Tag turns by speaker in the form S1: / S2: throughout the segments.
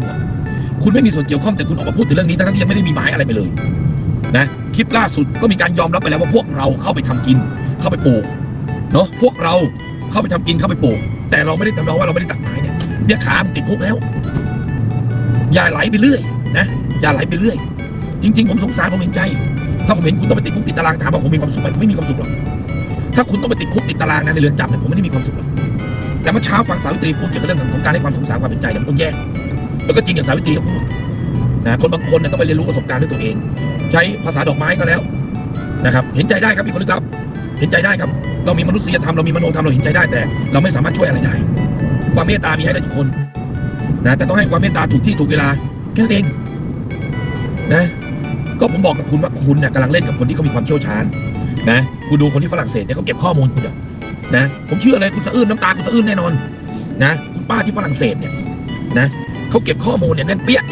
S1: ปรวลคุณไม่มีส่วนเกี่ยวข้องแต่คุณออกมาพูดถึงเรื่องนี้ทั้งที่ยังไม่ได้มีหมายอะไรไปเลยนะคลิปล่าสุดก็มีการยอมรับไปแล้วว่าพวกเราเข้าไปทำกิน เข้าไปปลูกเนาะพวกเราเข้าไปทำกินเข้าไปปลูกแต่เราไม่ได้ทำนองว่าเราไม่ได้ตัดไม้เนี่ยเนี่ยขามติดคุกแล้ว อย่าไหลไปเรื่อยนะอย่าไหลไปเรื่อย จริง ๆ ผมสงสารผมเห็นใจ ถ้าผมเห็นคุณต้องไปติดคุกติดตารางถามว่าผมมีความสุขไหมผมไม่มีความสุขหรอกถ้าคุณต้องไปติดคุกติดตารางนะในเรือนจำเนี่ยผมไม่ได้มีความสุขหรอกแต่เมื่อเช้าฟังสาวิตรีพูดเกี่ยวกับเรื่องของการให้ความสงสารความเป็นใจเนี่ยมันต้องแยก แล้วก็จริงอย่างสาวิตรีพูดนะคนบางคนเนี่ยต้องไปเรียนรู้ประสบการณ์ด้วยตัวเอง ใช้ภาษาดอกไม้ก็แล้วนะครับ เห็นใจได้ครับมีคนลึกลับ เห็นใจได้ครับ เรามีมนุษยธรรมเรามีมโนธรรมเราเห็นใจได้แต่ เราไม่สามารถช่วยอะไรได้ ความเมตตามีให้ได้ทุกคนนะแต่ต้องให้ความเมตตาถูกที่ถูกเวลาแค่นั้นเองนะก็ผมบอกกับคุณว่าคุณเนี่ยกำลังเล่นกับคนที่เขามีความเชี่ยวชาญนะคุณดูคนที่ฝรั่งเศสเนี่ยเขาเก็บข้อมูลคุณอะนะผมเชื่อเลยคุณสะอื้นน้ำตาคุณสะอื้นแน่นอนนะคุณป้าที่ฝรั่งเศสเนี่ยนะ เขาเก็บข้อมูลเนี่ยแน่นเปี้ย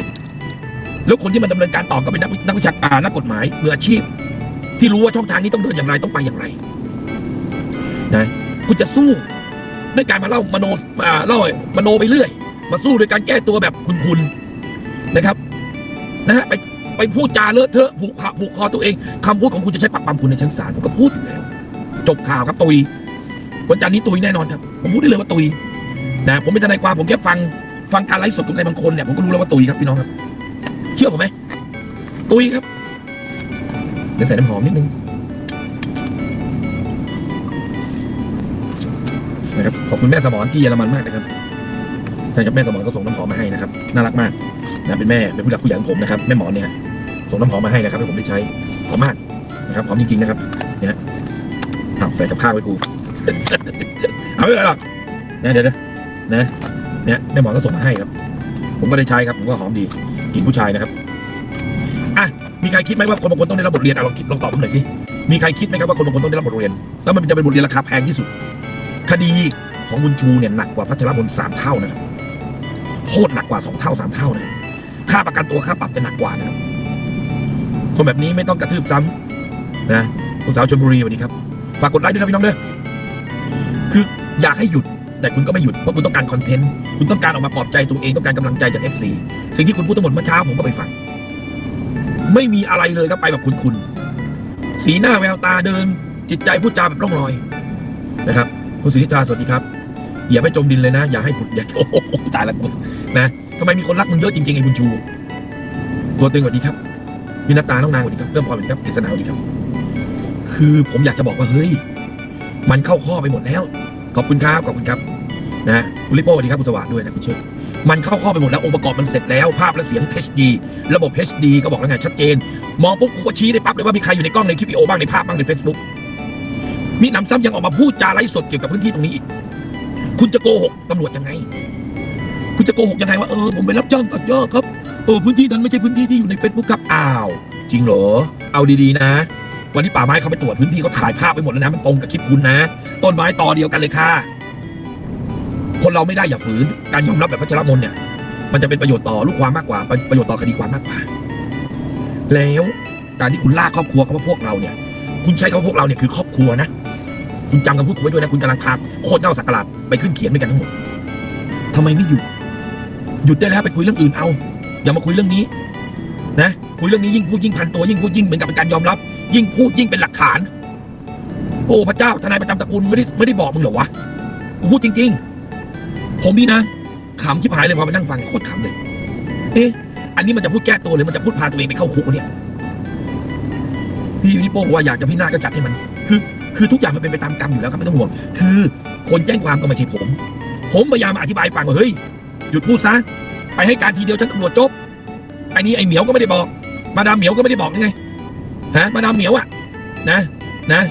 S1: แล้วคนที่มันดำเนินการต่อก็เป็นนักวินักวิชาการนักกฎหมายมืออาชีพ ที่รู้ว่าช่องทางนี้ต้องเดินอย่างไรต้องไปอย่างไรนะคุณจะสู้ด้วยการมาเล่ามโนอ่าเล่ามโนไปเรื่อย มาสู้โดยการแก้ตัวแบบคุณๆนะครับนะฮะไปไปพูดจาเลอะเทอะผูกขาผูกคอตัวเองคำพูดของคุณจะใช้ปักปั๊มคุณในชั้นศาลผมก็พูดอยู่แล้วจบข่าวครับตุยวันจันทร์นี้ตุยแน่นอนครับ ผมพูดได้เลยว่าตุยนะผมเป็นทนายความผมแค่ฟัง ฟังการไลฟ์สดของใครบางคนเนี่ยผมก็รู้แล้วว่าตุยครับพี่น้องครับ เชื่อผมไหมตุยครับเดี๋ยวใส่น้ำหอมนิดนึงนะครับขอบคุณแม่สมอนที่เยอรมันมากนะครับแฟนกับแม่สมอนก็ส่งน้ำหอมมาให้นะครับน่ารักมากนะเป็นแม่เป็นผู้หลักผู้ใหญ่ของผมนะครับแม่หมอนเนี่ยส่งน้ำหอมมาให้นะครับให้ผมได้ใช้หอมมากนะครับหอมจริงๆนะครับเนี่ยเอาใส่กับข้าวไว้กูเอาไม่เป็นไรหรอกนะเดี๋ยวนะนะ เนี่ยแม่หมอก็ส่งมาให้ครับ ผมก็ได้ใช้ครับผมว่าหอมดีกลิ่นผู้ชายนะครับอะมีใครคิดไหมว่าคนบางคนต้องได้รับบทเรียนอะลองคิดลองตอบผมหน่อยสิมีใครคิดไหมครับว่าคนบางคนต้องได้รับบทเรียน แล้วมันจะเป็นบทเรียนราคาแพงที่สุด คดีของบุญชูเนี่ยหนักกว่าพัชรพลสามเท่านะครับโทษหนักกว่าสองเท่าสามเท่านะค่าประกันตัวค่าปรับจะหนักกว่านะครับคนแบบนี้ไม่ต้องกระทืบซ้ำนะคุณสาวชลบุรีวันนี้ครับ ฝากกดไลค์ด้วยนะพี่น้องเด้อคืออยากให้หยุด แต่คุณก็ไม่หยุดเพราะคุณต้องการคอนเทนต์คุณต้องการออกมาปลอบใจตัวเองต้องการกำลังใจจาก FC สิ่งที่คุณพูดทั้งหมดเมื่อเช้าผมก็ไปฟังไม่มีอะไรเลยครับไปแบบคุณคุณสีหน้าแววตาเดิน จิตใจพูดจาแบบร่องรอยนะครับคุณสิริธาสวัสดีครับอย่าไปจมดินเลยนะ อย่าให้ผุดอย่าโอ้โหตายละกูนะทำไมมีคนรักมึงเยอะจริงๆไอ้บุญชู ตัวตึงสวัสดีครับมีนัตาน้องนางสวัสดีครับเริ่มพรสวัสดีครับกฤษณาสวัสดีครับ คือผมอยากจะบอกว่าเฮ้ย มันเข้าข้อไปหมดแล้ว ขอบคุณครับขอบคุณครับนะคุณลิโป้สวัสดีครับคุณสวัสดิ์ด้วยนะคุณเชิญมันเข้าข้อไปหมดแล้วองค์ประกอบมันเสร็จแล้วภาพและเสียง HD ระบบ HD ก็บอกแล้วไงชัดเจน มองปุ๊บกูก็ชี้ได้ปั๊บเลยว่ามีใครอยู่ในกล้องในคลิปวิดีโอบ้างในภาพบ้างใน Facebook มีหนำซ้ำยังออกมาพูดจาไร้สดเกี่ยวกับพื้นที่ตรงนี้อีกคุณจะโกหกตำรวจยังไง คุณจะโกหกยังไงว่าเออผมไปรับจ้างตัดหญ้าครับเออพื้นที่นั้นไม่ใช่พื้นที่ที่อยู่ใน Facebook ครับอ้าว จริงเหรอเอาดีๆนะ วันที่ป่าไม้เขาไปตรวจพื้นที่เขาถ่ายภาพไปหมดแล้วนะมันตรงกับคลิปคุณนะ ต้นไม้ต่อเดียวกันเลยค่ะ คนเราไม่ได้อย่าฝืน การยอมรับแบบพัชรมนเนี่ย มันจะเป็นประโยชน์ต่อลูกความมากกว่า ประโยชน์ต่อคดีความมากกว่า แล้วการที่คุณลากครอบครัวคำว่าพวกเราเนี่ย คุณใช้คำว่าพวกเราเนี่ยคือครอบครัวนะ คุณจำคำพูดคุณไว้ด้วยนะ คุณกำลังพาโคตรเง่าสักกลาดไปขึ้นเขียนด้วยกันทั้งหมดทำไมไม่หยุด หยุดได้แล้วไปคุยเรื่องอื่นเอา อย่ามาคุยเรื่องนี้ นะ คุยเรื่องนี้ยิ่งพูดยิ่งพันตัวยิ่งพูดยิ่งเหมือนกับเป็นการยอมรับ ยิ่งพูดยิ่งเป็นหลักฐาน โอ้พระเจ้าทนายประจำตระกูลไม่ได้ไม่ได้บอกมึงเหรอวะกูพูดจริง ๆ ผมนี่นะขำที่หายเลยพอมานั่งฟังโคตรขำเลยเอ๊ะอันนี้มันจะพูดแก้ตัวหรือมันจะพูดพาตัวเองไปเข้าคุกเนี่ยพี่พี่โป้บอกว่าอยากจะพิจารณาก็จัดให้มัน คือ คือทุกอย่างมันเป็นไปตามกรรมอยู่แล้วครับไม่ต้องห่วง คือคนแจ้งความก็ไม่ใช่ผม ผมพยายามอธิบายฟังว่าเฮ้ยหยุดพูดซะไปให้การทีเดียวฉันตำรวจจบไอ้นี่ไอ้เหมียวก็ไม่ได้บอก มาดามเหมียวก็ไม่ได้บอกยังไง ฮะมาดามเหมียวอะนะนะ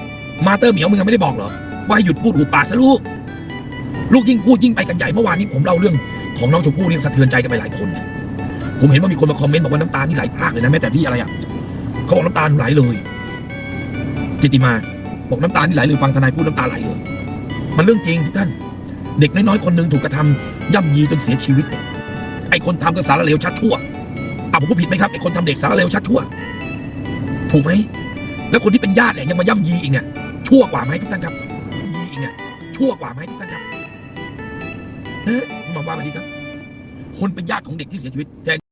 S1: มาเตอร์เหมียวมึงยังไม่ได้บอกเหรอว่าให้หยุดพูดหูปากซะลูก ลูกยิ่งพูดยิ่งไปกันใหญ่เมื่อวานนี้ผมเล่าเรื่องของน้องชมพู่นี่สะเทือนใจกันไปหลายคน ผมเห็นว่ามีคนมาคอมเมนต์บอกว่าน้ำตานี่ไหลพากเลยนะแม้แต่พี่อะไรอะเขาบอกน้ำตาไหลเลยจิตติมาบอกน้ำตานี่ไหลเลยฟังทนายพูดน้ำตาไหลเลย มันเรื่องจริงทุกท่าน เด็กน้อยๆคนหนึ่งถูกกระทำย่ำยีจนเสียชีวิตเนี่ยไอ้คนทำก็สารเลวชัดชั่วอะผมพูดผิดไหมครับไอ้คนทำเด็กสารเลวชัดชั่ว ถูกไหมแล้วคนที่เป็นญาติเนี่ยยังมาย่ำยีอีกเนี่ยชั่วกว่าไหมทุกท่านครับยีอีกเนี่ยชั่วกว่าไหมทุกท่านครับนะคุณหมอว่าสวัสดีครับ คนเป็นญาติของเด็กที่เสียชีวิตแทน